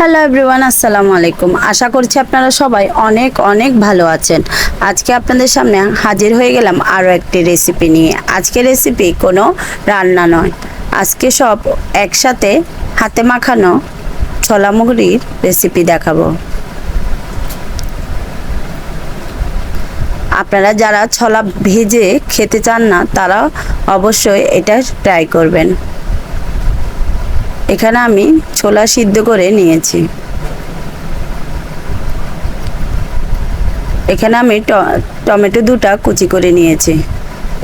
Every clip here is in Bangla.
হ্যালো এভরিওয়ান, আসসালামু আলাইকুম। আশা করছি আপনারা সবাই অনেক অনেক ভালো আছেন। আজকে আপনাদের সামনে হাজির হয়ে গেলাম আরও একটি রেসিপি নিয়ে। আজকে রেসিপি কোনো রান্না নয়। আজকে সব একসাথে হাতে মাখানো ছোলা মুগরির রেসিপি দেখাবো। আপনারা যারা ছোলা ভেজে খেতে চান না, তারা অবশ্যই এটা ট্রাই করবেন। এখানে আমি ছোলা সিদ্ধ করে নিয়েছি। এখানে আমি টমেটো দুটা কুচি করে নিয়েছি।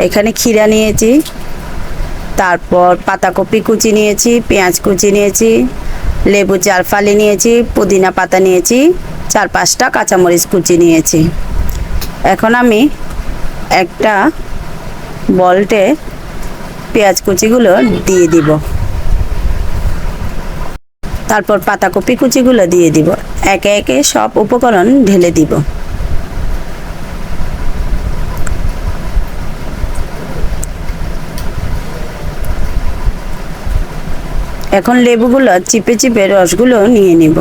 এখানে ক্ষীরা নিয়েছি, তারপর পাতাকপি কুচি নিয়েছি, পেঁয়াজ কুচি নিয়েছি, লেবু চার ফালি নিয়েছি, পুদিনা পাতা নিয়েছি, চার পাঁচটা কাঁচামরিচ কুচি নিয়েছি। এখন আমি একটা বল্টে পেঁয়াজ কুচিগুলো দিয়ে দিব। তারপর পাতাকপি কুচিগুলো দিয়ে দিব। একে একে সব উপকরণ ঢেলে দিব। এখন লেবুগুলো চিপে চিপে রসগুলো নিয়ে নিব।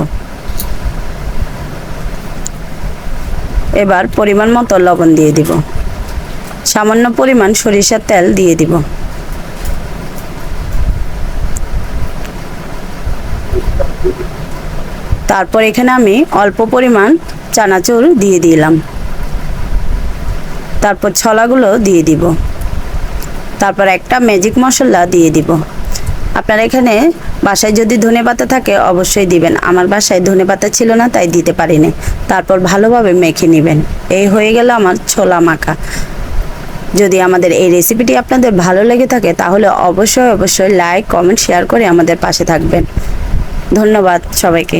এবার পরিমাণ মতো লবণ দিয়ে দিব। সামান্য পরিমাণ সরিষার তেল দিয়ে দিব। তারপর এখানে আমি অল্প পরিমাণ চানাচুর দিয়ে দিলাম। তারপর ছলাগুলো দিয়ে দিব। তারপর একটা ম্যাজিক মশলা দিয়ে দিব। আপনারা এখানে বাসায় যদি ধনে পাতা থাকে অবশ্যই দিবেন। আমার বাসায় ধনে পাতা ছিল না, তাই দিতে পারিনি। তারপর ভালোভাবে মেখে নেবেন। এই হয়ে গেল আমার ছোলা মাখা। যদি আমাদের এই রেসিপিটি আপনাদের ভালো লেগে থাকে, তাহলে অবশ্যই অবশ্যই লাইক কমেন্ট শেয়ার করে আমাদের পাশে থাকবেন। ধন্যবাদ সবাইকে।